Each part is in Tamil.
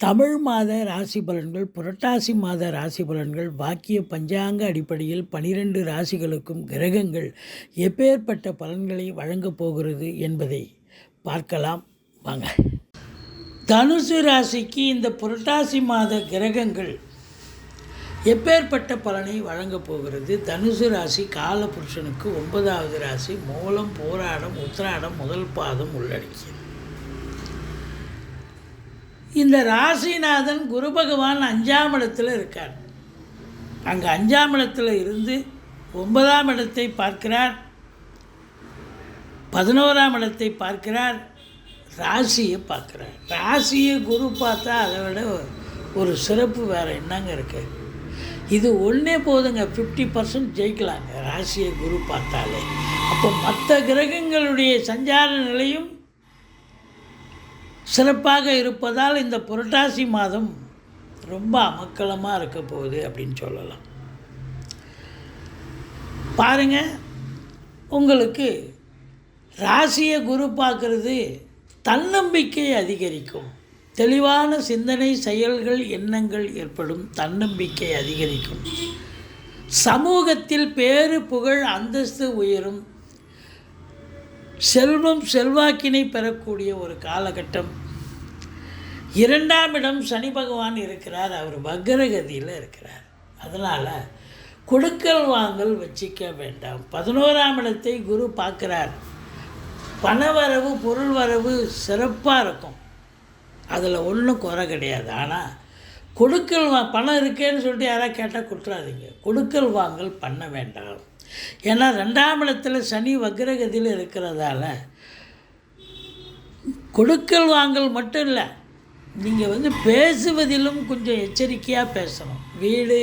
தமிழ் மாத ராசி பலன்கள் புரட்டாசி மாத ராசி பலன்கள் வாக்கிய பஞ்சாங்க அடிப்படையில் பனிரெண்டு ராசிகளுக்கும் கிரகங்கள் எப்பேற்பட்ட பலன்களை வழங்கப் போகிறது என்பதை பார்க்கலாம். வாங்க. தனுசு ராசிக்கு இந்த புரட்டாசி மாத கிரகங்கள் எப்பேற்பட்ட பலனை வழங்கப் போகிறது? தனுசு ராசி காலபுருஷனுக்கு ஒன்பதாவது ராசி மூலம் போராடம் உத்திராடம் முதல் பாதம் உள்ளடக்கியது. இந்த ராசிநாதன் குரு பகவான் அஞ்சாம் இடத்தில் இருக்கார். அங்கே அஞ்சாம் இடத்தில் இருந்து ஒன்பதாம் இடத்தை பார்க்கிறார். பதினோராம் இடத்தை பார்க்கிறார். ராசியை பார்க்குறார். ராசியை குரு பார்த்தா அதை விட ஒரு சிறப்பு வேறு என்னங்க இருக்குது இது ஒன்றே போதுங்க. ஃபிஃப்டி பர்சன்ட் ஜெயிக்கலாங்க. ராசியை குரு பார்த்தாலே. அப்போ மற்ற கிரகங்களுடைய சஞ்சார நிலையும் சிறப்பாக இருப்பதால் இந்த புரட்டாசி மாதம் ரொம்ப அமக்கலமாக இருக்க போகுது அப்படின்னு சொல்லலாம். பாருங்க உங்களுக்கு ராசியை குரு பார்க்குறது தன்னம்பிக்கை அதிகரிக்கும். தெளிவான சிந்தனை செயல்கள் எண்ணங்கள் ஏற்படும் தன்னம்பிக்கை அதிகரிக்கும். சமூகத்தில் பேரு புகழ் அந்தஸ்து உயரும் செல்வம் செல்வாக்கினை பெறக்கூடிய ஒரு காலகட்டம். இரண்டாம் இடம் சனி பகவான் இருக்கிறார் அவர் பக்ரகதியில் இருக்கிறார். அதனால் கொடுக்கல் வாங்கல் வச்சிக்க வேண்டாம். பதினோராம் இடத்தை குரு பார்க்குறார். பணவரவு பொருள் வரவு சிறப்பாக இருக்கும். அதில் ஒன்றும் குறை கிடையாது. ஆனால் கொடுக்கல் வா பணம் இருக்கேன்னு சொல்லிட்டு யாராவது கேட்டால் கொடுத்துறாதீங்க. கொடுக்கல் வாங்கல் பண்ண வேண்டாம். ஏன்னா ரெண்டாம் இடத்துல சனி வக்ரகதியில் இருக்கிறதால கொடுக்கல் வாங்கல் மட்டும் இல்லை. நீங்கள் வந்து பேசுவதிலும் கொஞ்சம் எச்சரிக்கையாக பேசணும். வீடு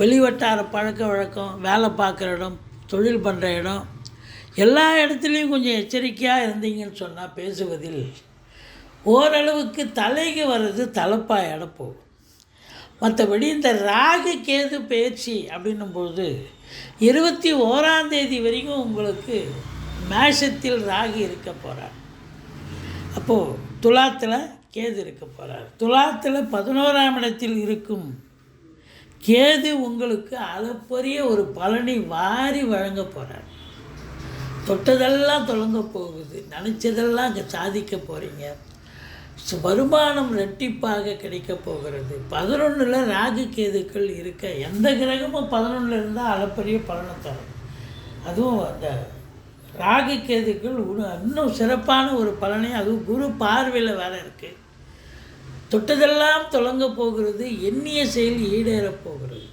வெளிவட்டார பழக்க வழக்கம் வேலை பார்க்குற இடம் தொழில் பண்ணுற இடம் எல்லா இடத்துலையும் கொஞ்சம் எச்சரிக்கையாக இருந்தீங்கன்னு சொன்னால் பேசுவதில் ஓரளவுக்கு தலைக்கு வர்றது தலைப்பாயோட போகும். மற்றபடி இந்த ராகு கேது பயிற்சி அப்படின்னும்போது இருபத்தி ஓராம் தேதி வரைக்கும் உங்களுக்கு மேஷத்தில் ராகு இருக்க போகிறார் அப்போது துலாத்தில் கேது இருக்க போகிறார் துலாத்தில் பதினோராம் இடத்தில் இருக்கும் கேது உங்களுக்கு அளப்பரிய ஒரு பலனை வாரி வழங்க போகிறார் தொட்டதெல்லாம் தொடங்க போகுது. நினச்சதெல்லாம் அங்கே சாதிக்க போகிறீங்க வருமானம் ரெட்டிப்பாக கிடைக்க போகிறது. பதினொன்றில் ராகு கேதுக்கள் இருக்க எந்த கிரகமும் பதினொன்றில் இருந்தால் அளப்பரிய பலனை தரும். அதுவும் அந்த ராகு கேதுக்கள் இன்னும் சிறப்பான ஒரு பலனை அதுவும் குரு பார்வையில் வேறு இருக்குது தொட்டதெல்லாம் தொடங்க போகிறது எண்ணிய செயல் ஈடேறப் போகிறது.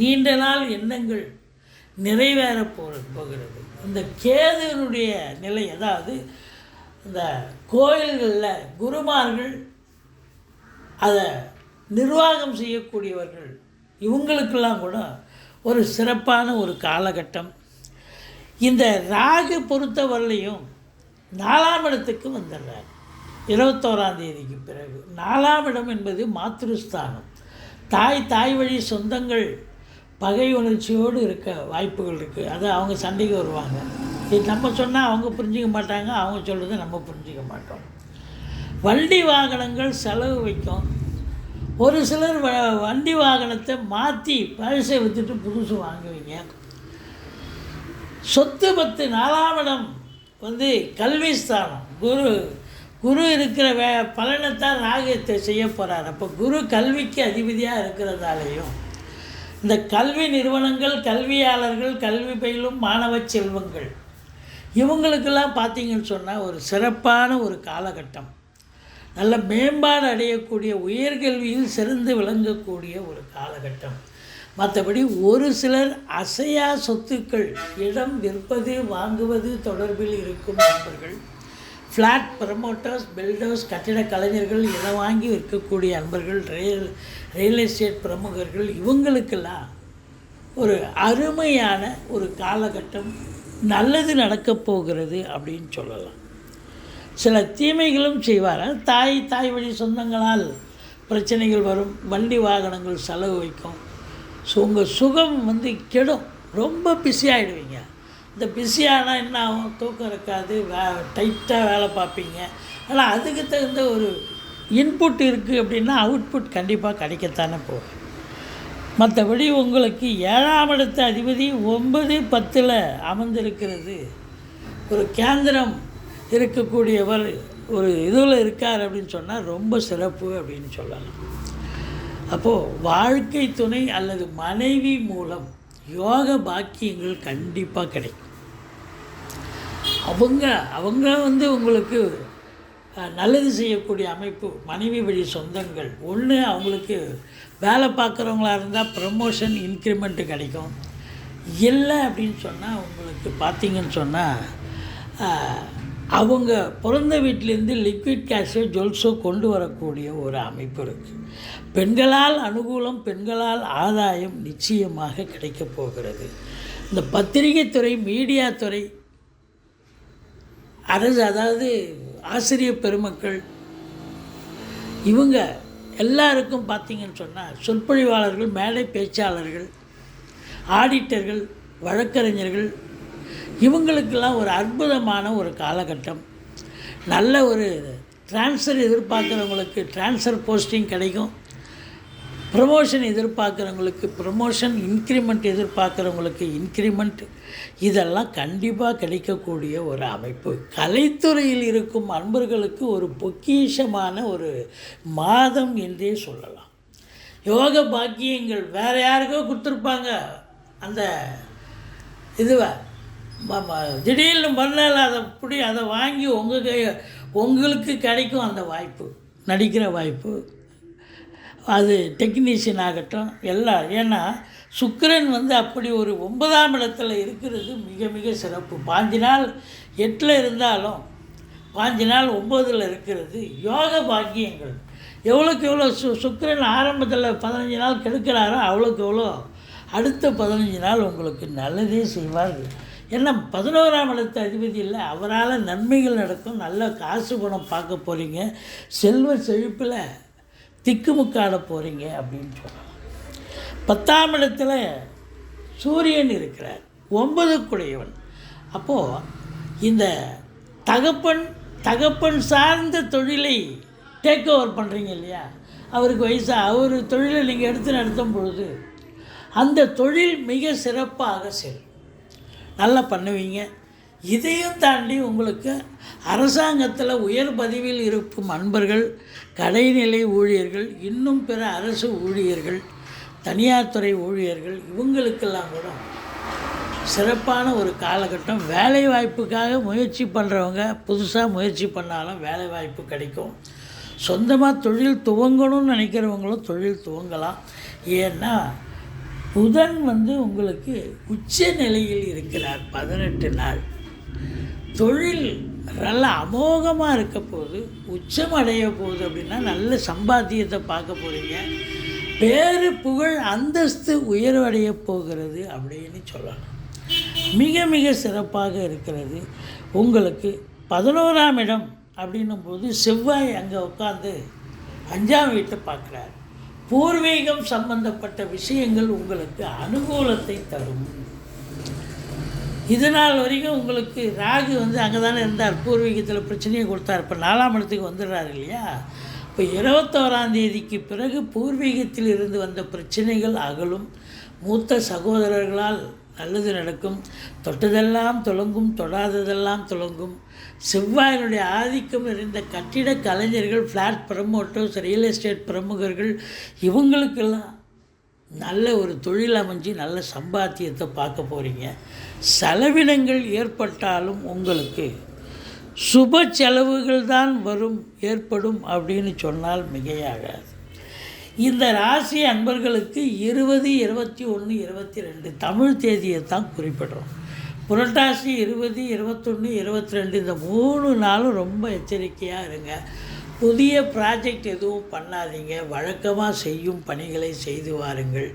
நீண்ட நாள் எண்ணங்கள் நிறைவேறப் போகிறது. இந்த கேதுனுடைய நிலை அதாவது இந்த கோயில்களில் குருமார்கள் அதை நிர்வாகம் செய்யக்கூடியவர்கள் இவங்களுக்கெல்லாம் கூட ஒரு சிறப்பான ஒரு காலகட்டம். இந்த ராகு பொறுத்தவரையிலையும் நாலாம் இடத்துக்கு வந்துடுறார். இருபத்தோராம் தேதிக்கு பிறகு. நாலாம் இடம் என்பது மாத்ருஸ்தானம். தாய் தாய் வழி சொந்தங்கள் பகை உணர்ச்சியோடு இருக்க வாய்ப்புகள் இருக்குது அது அவங்க சண்டைக்கு வருவாங்க. நம்ம சொன்னால் அவங்க புரிஞ்சிக்க மாட்டாங்க அவங்க சொல்கிறத நம்ம புரிஞ்சிக்க மாட்டோம். வண்டி வாகனங்கள் செலவு வைக்கும். ஒரு சிலர் வ வண்டி வாகனத்தை மாற்றி பழசை விற்றுட்டு புதுசு வாங்குவீங்க. சொத்து பத்து நாலாம் இடம் வந்து கல்வி ஸ்தானம். குரு குரு இருக்கிற வே பலனைத்தான் ராகத்தை செய்ய போகிறார் அப்போ குரு கல்விக்கு அதிபதியாக இருக்கிறதாலேயும் இந்த கல்வி நிறுவனங்கள் கல்வியாளர்கள் கல்வி பயிலும் மாணவ செல்வங்கள். இவங்களுக்கெல்லாம் பார்த்தீங்கன்னு சொன்னால் ஒரு சிறப்பான ஒரு காலகட்டம். நல்ல மேம்பாடு அடையக்கூடிய உயர்கல்வியில் சிறந்து விளங்கக்கூடிய ஒரு காலகட்டம். மற்றபடி ஒரு சிலர் அசையா சொத்துக்கள் இடம் விற்பது வாங்குவது தொடர்பில் இருக்கும் நண்பர்கள் ஃப்ளாட் ப்ரமோட்டர்ஸ் பில்டர்ஸ் கட்டிட கலைஞர்கள் இடம் வாங்கி விற்கக்கூடிய அன்பர்கள் ரியல் ரியல் எஸ்டேட் பிரமுகர்கள் இவங்களுக்கெல்லாம் ஒரு அருமையான ஒரு காலகட்டம். நல்லது நடக்கப் போகிறது அப்படின்னு சொல்லலாம். சில தீமைகளும் செய்வார். தாய் தாய் வழி சொந்தங்களால் பிரச்சனைகள் வரும். வண்டி வாகனங்கள் செலவு வைக்கும். ஸோ உங்கள் சுகம் வந்து கெடும். ரொம்ப பிஸியாகிடுவீங்க இந்த பிஸியானால் என்ன ஆகும்? தூக்கம் இருக்காது. வே டைட்டாக வேலை பார்ப்பீங்க. ஆனால் அதுக்கு தகுந்த ஒரு இன்புட் இருக்குது அப்படின்னா அவுட்புட் கண்டிப்பாக கிடைக்கத்தானே போகும் மற்றபடி உங்களுக்கு ஏழாம் இடத்த அதிபதி ஒன்பது பத்தில் அமர்ந்திருக்கிறது. ஒரு கேந்திரம் இருக்கக்கூடியவர் ஒரு இதில் இருக்கார் அப்படின்னு சொன்னால் ரொம்ப சிறப்பு அப்படின்னு சொல்லலாம். அப்போது வாழ்க்கை துணை அல்லது மனைவி மூலம் யோக பாக்கியங்கள் கண்டிப்பாக கிடைக்கும். அவங்க அவங்க வந்து உங்களுக்கு நல்லது செய்யக்கூடிய அமைப்பு மனைவி வழி சொந்தங்கள். ஒன்று அவங்களுக்கு வேலை பார்க்குறவங்களா இருந்தால் ப்ரமோஷன் இன்க்ரிமெண்ட்டு கிடைக்கும். இல்லை அப்படின்னு சொன்னால் உங்களுக்கு பார்த்தீங்கன்னு சொன்னால் அவங்க பிறந்த வீட்டிலேருந்து லிக்விட் கேஷோ ஜுவல்ஸோ கொண்டு வரக்கூடிய ஒரு அமைப்பு இருக்குது பெண்களால் அனுகூலம் பெண்களால் ஆதாயம் நிச்சயமாக கிடைக்கப் போகிறது. இந்த பத்திரிகை துறை மீடியா துறை அரசு அதாவது ஆசிரியர் பெருமக்கள். இவங்க எல்லாருக்கும் பார்த்தீங்கன்னு சொன்னால் சொற்பொழிவாளர்கள் மேடை பேச்சாளர்கள் ஆடிட்டர்கள் வழக்கறிஞர்கள் இவங்களுக்கெல்லாம் ஒரு அற்புதமான ஒரு காலகட்டம். நல்ல ஒரு ட்ரான்ஸ்ஃபர் எதிர்பார்க்குறவங்களுக்கு ட்ரான்ஸ்ஃபர் போஸ்டிங் கிடைக்கும். ப்ரமோஷன் எதிர்பார்க்குறவங்களுக்கு ப்ரமோஷன் இன்க்ரிமெண்ட் எதிர்பார்க்குறவங்களுக்கு இன்க்ரிமெண்ட் இதெல்லாம் கண்டிப்பாக கிடைக்கக்கூடிய ஒரு அமைப்பு. கலைத்துறையில் இருக்கும் அன்பர்களுக்கு ஒரு பொக்கிஷமான ஒரு மாதம் என்றே சொல்லலாம். யோக பாக்கியங்கள் வேறு யாருக்கோ கொடுத்துருப்பாங்க. அந்த இதுவை திடீர்னு மறுநாள் அதை பிடி அதை வாங்கி உங்கள் கை உங்களுக்கு கிடைக்கும் அந்த வாய்ப்பு நடிக்கிற வாய்ப்பு. அது டெக்னீஷியன் ஆகட்டும் எல்லாம் ஏன்னா சுக்கரன் வந்து அப்படி ஒரு ஒன்பதாம் இடத்துல இருக்கிறது மிக மிக சிறப்பு. பாஞ்சு நாள் எட்டில் இருந்தாலும் பாஞ்சு நாள் ஒம்பதில் இருக்கிறது யோக பாக்கியங்கள். எவ்வளோக்கு எவ்வளோ சு சுக்கரன் ஆரம்பத்தில் பதினஞ்சு நாள் கெடுக்கிறாரோ அவ்வளோக்கு எவ்வளோ அடுத்த பதினஞ்சு நாள் உங்களுக்கு நல்லதே செய்வார்கள் ஏன்னா பதினோராம் இடத்து அதிபதி இல்லை அவரால் நன்மைகள் நடக்கும் நல்ல காசு பணம் பார்க்க போகிறீங்க செல்வ செழிப்பில் திக்குமுக்காட போகிறீங்க அப்படின்னு சொல்லலாம் பத்தாம் இடத்துல சூரியன் இருக்கிறார். ஒன்பதுக்குடையவன். அப்போது இந்த தகப்பன் தகப்பன் சார்ந்த தொழிலை டேக் ஓவர் பண்ணுறீங்க இல்லையா? அவருக்கு வயசாக அவர் தொழிலை நீங்கள் எடுத்து நடத்தும் பொழுது அந்த தொழில் மிக சிறப்பாக செல்லும் நல்லா பண்ணுவீங்க. இதையும் தாண்டி உங்களுக்கு அரசாங்கத்தில் உயர் பதவியில் இருக்கும் அன்பர்கள் கடைநிலை ஊழியர்கள் இன்னும் பிற அரசு ஊழியர்கள் தனியார் துறை ஊழியர்கள் இவங்களுக்கெல்லாம் கூட சிறப்பான ஒரு காலகட்டம். வேலை வாய்ப்புக்காக முயற்சி பண்ணுறவங்க புதுசாக முயற்சி பண்ணாலும் வேலை வாய்ப்பு கிடைக்கும். சொந்தமாக தொழில் துவங்கணும்னு நினைக்கிறவங்களும் தொழில் துவங்கலாம். ஏன்னா புதன் வந்து உங்களுக்கு உச்ச நிலையில் இருக்கிறார் பதினெட்டு நாள். தொழில் நல்ல அமோகமாக இருக்க போது உச்சம் அடைய போகுது அப்படின்னா நல்ல சம்பாத்தியத்தை பார்க்க போகிறீங்க பேரு புகழ் அந்தஸ்து உயர்வடைய போகிறது அப்படின்னு சொல்லலாம் மிக மிக சிறப்பாக இருக்கிறது. உங்களுக்கு பதினோராம் இடம் அப்படின்னும் போது செவ்வாய் அங்கே உட்காந்து அஞ்சாம் வீட்டை பார்க்குறார். பூர்வீகம் சம்பந்தப்பட்ட விஷயங்கள் உங்களுக்கு அனுகூலத்தை தரும். இது நாள் வரைக்கும் உங்களுக்கு ராகு வந்து அங்கே தானே இருந்தார். பூர்வீகத்தில் பிரச்சனையை கொடுத்தார். இப்போ நாலாம் இடத்துக்கு வந்துடுறாரு இல்லையா? இப்போ இருபத்தோராம் தேதிக்கு பிறகு பூர்வீகத்தில் இருந்து வந்த பிரச்சனைகள் அகலும். மூத்த சகோதரர்களால் நல்லது நடக்கும். தொட்டதெல்லாம் துலங்கும் தொடாததெல்லாம் துலங்கும். செவ்வாயினுடைய ஆதிக்கம் நிறைந்த கட்டிட கலைஞர்கள் ஃப்ளாட் ப்ரமோட்டர்ஸ் ரியல் எஸ்டேட் பிரமுகர்கள் இவங்களுக்கெல்லாம் நல்ல ஒரு தொழில் அமைஞ்சு நல்ல சம்பாத்தியத்தை பார்க்க போகிறீங்க செலவினங்கள் ஏற்பட்டாலும் உங்களுக்கு சுப செலவுகள் தான் வரும் ஏற்படும் அப்படின்னு சொன்னால் மிகையாகாது. இந்த ராசி அன்பர்களுக்கு இருபது இருபத்தி ஒன்று இருபத்தி ரெண்டு தமிழ் தேதியை தான் குறிப்பிடுறோம். புரட்டாசி இருபது இருபத்தொன்று இருபத்தி ரெண்டு இந்த மூணு நாளும் ரொம்ப எச்சரிக்கையாக இருங்க. புதிய ப்ராஜெக்ட் எதுவும் பண்ணாதீங்க. வழக்கமாக செய்யும் பணிகளை செய்து வாருங்கள்.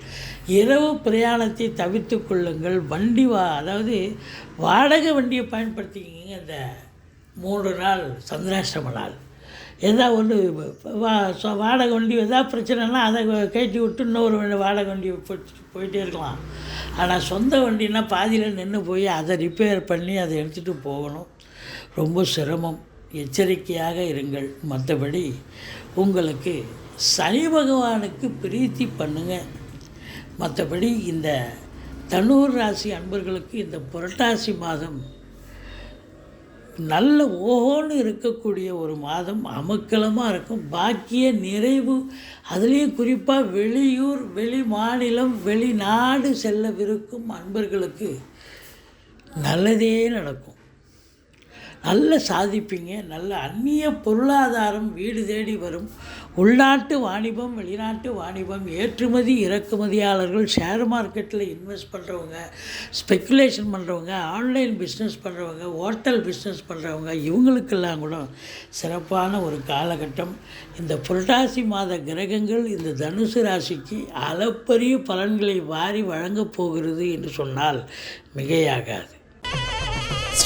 இரவு பிரயாணத்தை தவிர்த்து கொள்ளுங்கள். வண்டி வா அதாவது வாடகை வண்டியை பயன்படுத்திக்கிங்க. இந்த மூன்று நாள் சந்திராஷ்டம நாள். எதா ஒன்று வா வாடகை வண்டி எதாவது பிரச்சனைனா அதை கட்டி விட்டு இன்னொரு வண்டி வாடகை வண்டி போயிட்டே இருக்கலாம். ஆனால் சொந்த வண்டினா பாதியில் நின்று போய் அதை ரிப்பேர் பண்ணி அதை எடுத்துகிட்டு போகணும். ரொம்ப சிரமம். எச்சரிக்கையாக இருங்கள். மற்றபடி உங்களுக்கு சனி பகவானுக்கு பிரீத்தி பண்ணுங்க. மற்றபடி இந்த தனூர் ராசி அன்பர்களுக்கு இந்த புரட்டாசி மாதம் நல்ல ஓஹோன்னு இருக்கக்கூடிய ஒரு மாதம். அமக்கலமாக இருக்கும். பாக்கிய நிறைவு. அதுலேயும் குறிப்பாக வெளியூர் வெளி மாநிலம் வெளிநாடு செல்லவிருக்கும் அன்பர்களுக்கு நல்லதே நடக்கும். நல்ல சாதிப்பீங்க நல்ல அந்நிய பொருளாதாரம் வீடு தேடி வரும். உள்நாட்டு வாணிபம் வெளிநாட்டு வாணிபம் ஏற்றுமதி இறக்குமதியாளர்கள் ஷேர் மார்க்கெட்டில் இன்வெஸ்ட் பண்ணுறவங்க ஸ்பெக்குலேஷன் பண்ணுறவங்க ஆன்லைன் பிஸ்னஸ் பண்ணுறவங்க ஹோட்டல் பிஸ்னஸ் பண்ணுறவங்க இவங்களுக்கெல்லாம் கூட சிறப்பான ஒரு காலகட்டம். இந்த புரட்டாசி மாத கிரகங்கள் இந்த தனுசு ராசிக்கு அளப்பரிய பலன்களை வாரி வழங்கப் போகிறது என்று சொன்னால் மிகையாகாது.